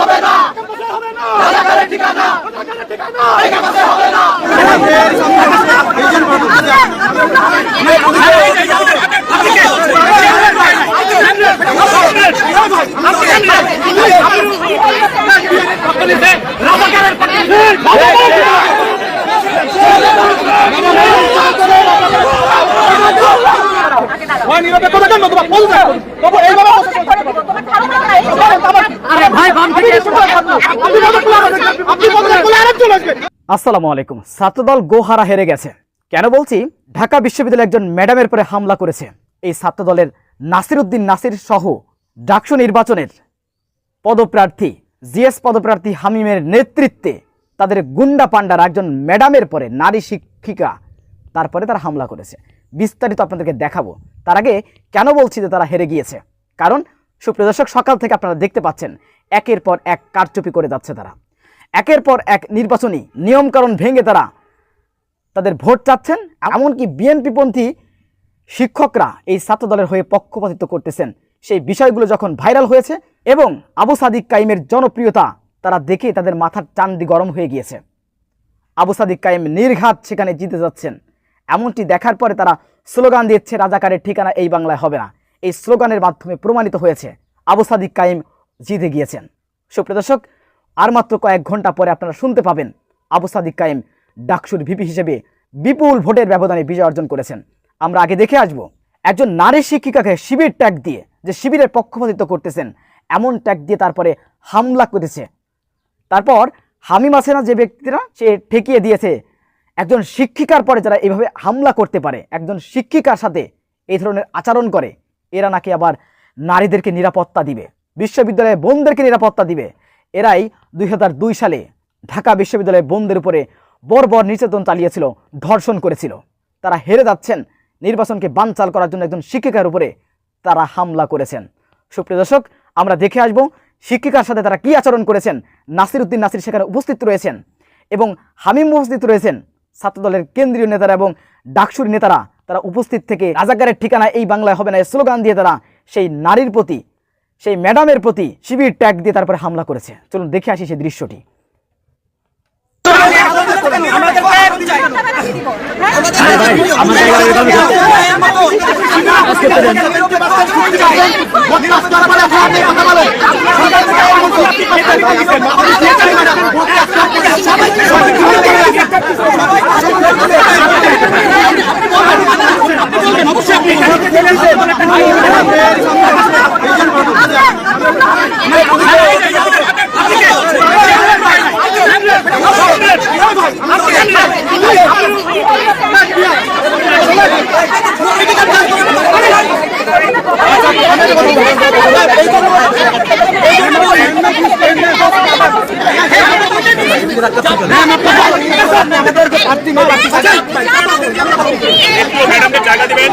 হবে না ঠিকানা হবে না নিরপেক্ষ থাকেন নতুবা পদত্যাগ করুন তবু এইভাবে আসসালামু আলাইকুম। ছাত্রদল গোহারা হেরে গেছে। কেন বলছি? ঢাকা বিশ্ববিদ্যালয়ে একজন ম্যাডামের পরে হামলা করেছে। এই ছাত্রদলের নাসির উদ্দিন নাসির সহ ডাকসু নির্বাচনের পদপ্রার্থী, জিএস পদপ্রার্থী হামিমের নেতৃত্বে তাদের গুন্ডা পান্ডার একজন ম্যাডামের পরে নারী শিক্ষিকা, তারপরে তারা হামলা করেছে। বিস্তারিত আপনাদেরকে দেখাবো। তার আগে কেন বলছি যে তারা হেরে গিয়েছে? কারণ সুপ্রদর্শক সকাল থেকে আপনারা দেখতে পাচ্ছেন, একের পর এক কারচুপি করে যাচ্ছে তারা। একের পর এক নির্বাচনী নিয়মকানুন ভেঙে তারা তাদের ভোট চাচ্ছেন। এমনকি বিএনপিপন্থী শিক্ষকরা এই ছাত্র দলের হয়ে পক্ষপাতিত্ব করতেছেন। সেই বিষয়গুলো যখন ভাইরাল হয়েছে এবং আবু সাদিক কাইমের জনপ্রিয়তা তারা দেখে তাদের মাথার চান্দি গরম হয়ে গিয়েছে। আবু সাদিক কাইম নির্ঘাত সেখানে জিতে যাচ্ছেন। এমনটি দেখার পরে তারা স্লোগান দিচ্ছে রাজাকারের ঠিকানা এই বাংলায় হবে না। এই স্লোগানের মাধ্যমে প্রমাণিত হয়েছে। আবু সাদিক কাইম জিতে গিয়েছেন। সুপ্রদর্শক আর মাত্র কয়েক ঘণ্টা পরে আপনারা শুনতে পাবেন আবু সাদিক কাইম ডাকসুর ভিপি হিসেবে বিপুল ভোটের ব্যবধানে বিজয় অর্জন করেছেন। আমরা আগে দেখে আসব, একজন নারী শিক্ষিকাকে শিবির ট্যাগ দিয়ে যে শিবিরের পক্ষপাতিত্ব করতেছেন, এমন ট্যাগ দিয়ে তারপরে হামলা করেছে। তারপর হামিম আসেনা যে ব্যক্তিরা, সে ঠেকিয়ে দিয়েছে। একজন শিক্ষিকার পরে যারা এভাবে হামলা করতে পারে, একজন শিক্ষিকার সাথে এই ধরনের আচরণ করে এরা নাকি আবার নারীদেরকে নিরাপত্তা দিবে? বিশ্ববিদ্যালয়ে বোনদেরকে নিরাপত্তা দিবে? এরাই দুই হাজার দুই সালে ঢাকা বিশ্ববিদ্যালয়ে বোনদের উপরে বর্বর নির্যাতন চালিয়েছিল, ধর্ষণ করেছিল। তারা হেরে যাচ্ছেন, নির্বাচনকে বানচাল করার জন্য একজন শিক্ষিকার উপরে তারা হামলা করেছেন। সুপ্রিয় দর্শক, আমরা দেখে আসব শিক্ষিকার সাথে তারা কি আচরণ করেছেন। নাসির উদ্দিন নাসির সেখানে উপস্থিত রয়েছেন এবং হামিম উপস্থিত রয়েছেন। ছাত্রদলের কেন্দ্রীয় নেতারা এবং ডাকসুর নেতারা তারা উপস্থিত থেকে রাজাকারের ঠিকানা এই বাংলায় হবে না। এই স্লোগান দিয়ে তারা সেই নারীর প্রতি, সেই ম্যাডামের প্রতি শিবির ট্যাগ দিয়ে তারপরে হামলা করেছে। চলুন দেখে আসি সেই দৃশ্যটি। ম্যাডামকে জায়গা দিবেন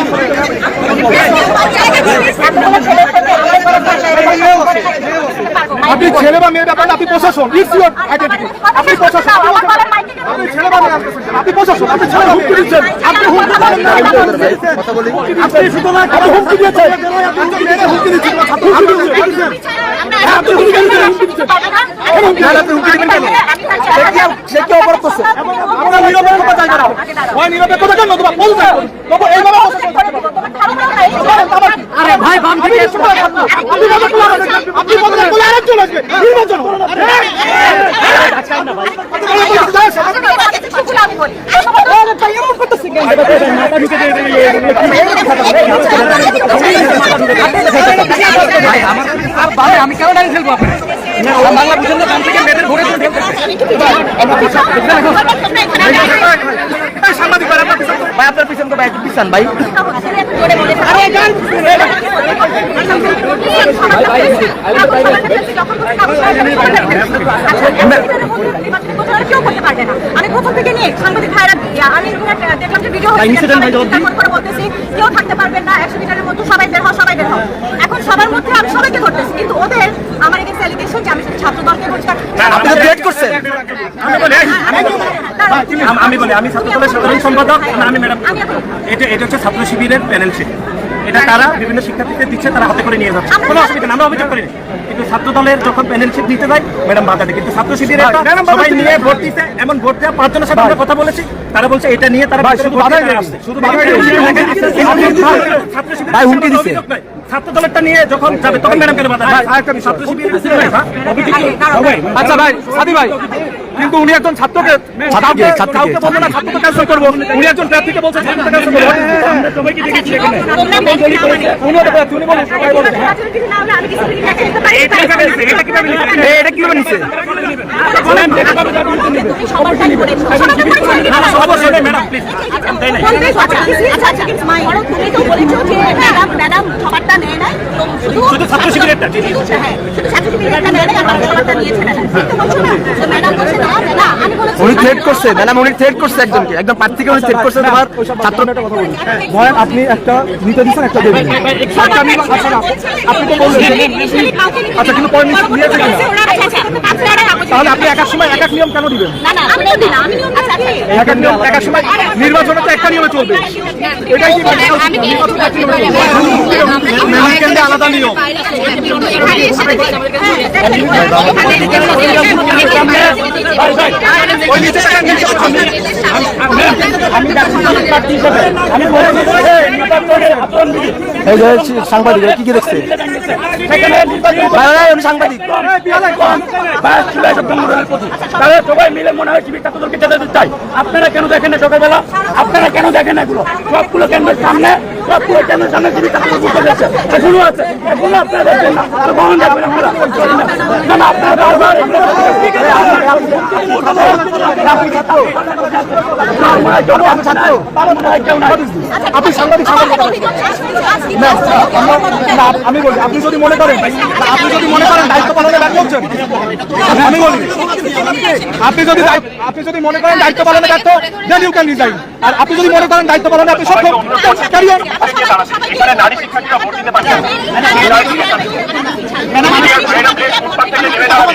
আপনি ছেলে বা মেয়ের ব্যাপারে আপনি প্রশাসন ইটস ইউর আইডেন্টিটি আপনি প্রশাসন আপনি বলতে ছেলে আপনি প্রশাসন আপনি ছেলে হুমকি দিচ্ছেন আপনি হুমকি দিচ্ছেন আপনি সুতরাং আপনি হুমকি দিয়েছেন হুমকি দিচ্ছেন দিচ্ছেন হ্যাঁ, আপনি হুমকি দিচ্ছেন হুমকি দিচ্ছেন কেন হুমকি দিচ্ছেন? আপনি হুমকি দিবেন কেন সে কি অপরাধ করছে আমরা নিরপেক্ষতা চাই না হয় নিরপেক্ষতা কেন তোমার বলবেন তবু এইভাবে আরে ভাই বাম থেকে আপনি বলতে আপনি আরেকজন আসবে নির্বাচন আমি কেন দাঁড়িয়ে ফেলব আপনার বাংলা বুঝেন না থেকে ভাই থেকে নিয়ে সাংবাদিক ভাইরা আমি কেউ থাকতে পারবেন না একশো মিটারের মধ্যে সবাই বের হও সবাই বের হও এখন সবার মধ্যে আমি সবাইকে ধরতেছি কিন্তু ওদের আমার এগেন্স্ট আমি ছাত্র দলকে বলছি আপনি তো threat করছেন। আমি বলি আমি ছাত্র দলের সাধারণ সম্পাদক আমি ম্যাডাম এটা এটা হচ্ছে ছাত্র শিবিরের প্যানেল শিট এটা তারা বিভিন্ন শিক্ষার্থীদের দিচ্ছে তারা হাতে করে নিয়ে যাচ্ছে। কোনো অসুবিধা আমরা অভিযোগ করি কিন্তু ছাত্র দলের যখন প্যানেল শিট নিতে যায় ম্যাডাম বাধা দেয় কিন্তু ছাত্র বাধা সবাই নিয়ে ভোট দিতে এমন ভোট দেওয়া পাঁচজনের সাথে আমরা কথা বলেছি। তারা বলছে এটা নিয়ে তারা শুধু দেয়। শুধু। দেয়। ছাত্র শিবিরের ভাই, হুমকি দিচ্ছে। ছাত্র দলেরটা নিয়ে যখন যাবে তখন ম্যাডাম কেন বাধা আচ্ছা ভাই সাদি ভাই কিন্তু উনি একজন ছাত্রকে ছাত্রকে, ছাত্রকে, বলব না ছাত্রকে ক্যান্সেল করব উনি একজন প্রার্থীকে বলছে ছাত্রকে ক্যান্সেল করব সবাইকে দেখেছি এখানে প্রার্থী উনি বলুন সবাই বলুন এটা কীভাবে নিচ্ছে? এ, এটা কীভাবে নিচ্ছে অবশ্যই ম্যাডাম প্লিজ তাই নাই শুধু ছাত্র শিবিরেরটা, জি, জি। উনি থ্রেট করছে ম্যাডাম উনি থ্রেট করছে একজনকে একদম প্রার্থীকে উনি থ্রেট করছে তোমার ছাত্র ভয় আপনি একটা নিতে দিচ্ছেন একটা দেবেন। আচ্ছা আচ্ছা আপনি তো বললেন আচ্ছা কিন্তু পরে নিয়ে- নিয়েছে তাহলে আপনি একার সময় এক এক নিয়ম কেন দিবেন? না না আমি দিন আমি নিয়ম আচ্ছা এক এক নিয়ম এক এক সময় নির্বাচনে তো একটা নিয়মে চলবে। এটাই কি মানে আমি মেহমান কেন্দ্রে আলাদা নিয়ম এই যে সাংবাদিক কি কি দেখছে? সাংবাদিক। তাহলে সবাই মিলে মনে হয় শিবির ছাত্রদলকে যেতে চাই। আপনারা কেন দেখেন না সকালবেলা? আপনারা কেন দেখেন না এগুলো? সবগুলো কেন্দ্রের সামনে সবগুলো কেন্দ্রের সামনে শিবির ছাত্রদল ঘুরতে এখনও আছে এখনও আপনারা দেখবেন না। বহন দেখবেন আপনারা না। না আপনারা বারবার আপনি সাংবাদিক সাংবাদিক। না, আমি বলি আপনি যদি মনে করেন আপনি যদি মনে করেন দায়িত্ব পালনে ব্যর্থ হচ্ছেন আমি বলি আপনি যদি আপনি যদি মনে করেন দায়িত্ব পালনে ব্যর্থ দেন ইউ ক্যান রিজাইন আর আপনি যদি মনে করেন দায়িত্ব পালনে আপনি সক্ষম ক্যারিয়ার এখানে নারী শিক্ষার্থীরা ভোট দিতে পারছে না। মিডিয়ার ভাইরাকে উপর থেকে নেমে দেওয়া হবে।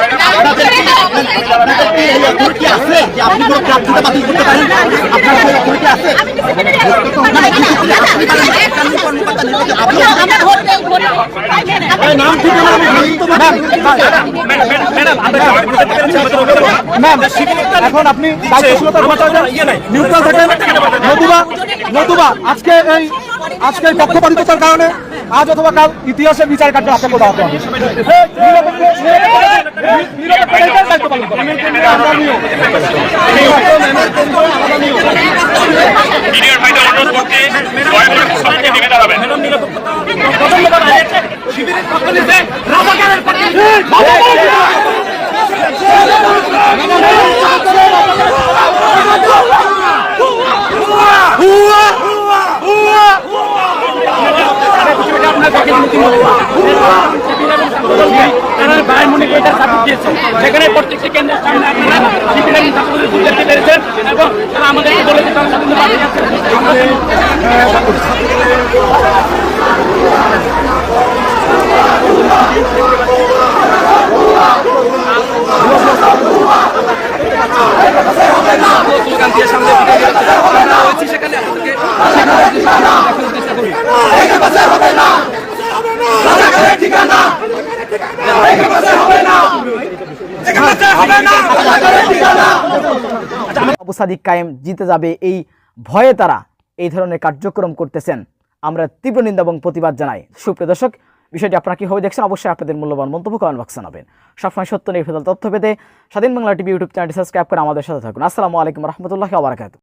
ম্যাডাম আমরা সবাই বুঝতে পেরেছি আমাদের অভিযোগ। ম্যাম এখন আপনি দায়িত্বশীলতার কথা ইয়ে নিউট্রাল থাকেন নতুবা নতুবা আজকে এই আজকে এই পক্ষপাতিত্বের কারণে আজ অথবা কাল ইতিহাসের বিচার কার্য আপনাকে দেওয়া হবে। নিরপেক্ষ এটাই দায়িত্ব পালন পক্ষ নিতে রাজাকারের পক্ষে সেখানে প্রত্যেকটি কেন্দ্রের সামনে আপনারা সিপিএম ছাত্রদের বুঝতে পেরেছেন এবং তারা আমাদেরকে বলেছে, তারা স্বাধীন আবু সাদিক কায়েম জিতে যাবে এই ভয়ে তারা এই ধরনের কার্যক্রম করতেছেন। আমরা তীব্র নিন্দা এবং প্রতিবাদ জানাই। সুপ্রিয় দর্শক, বিষয়টি আপনারা কীভাবে দেখছেন অবশ্যই আপনাদের মূল্যবান মন্তব্য কমেন্ট বক্সে জানাবেন। সবসময় সত্য নির্ভেদাল তথ্য পেতে স্বাধীন বাংলা টিভি ইউটিউব চ্যানেলটি সাবস্ক্রাইব করে আমাদের সাথে থাকুন। আসসালামু আলাইকুম রহমতুল্লাহ আবরাকাত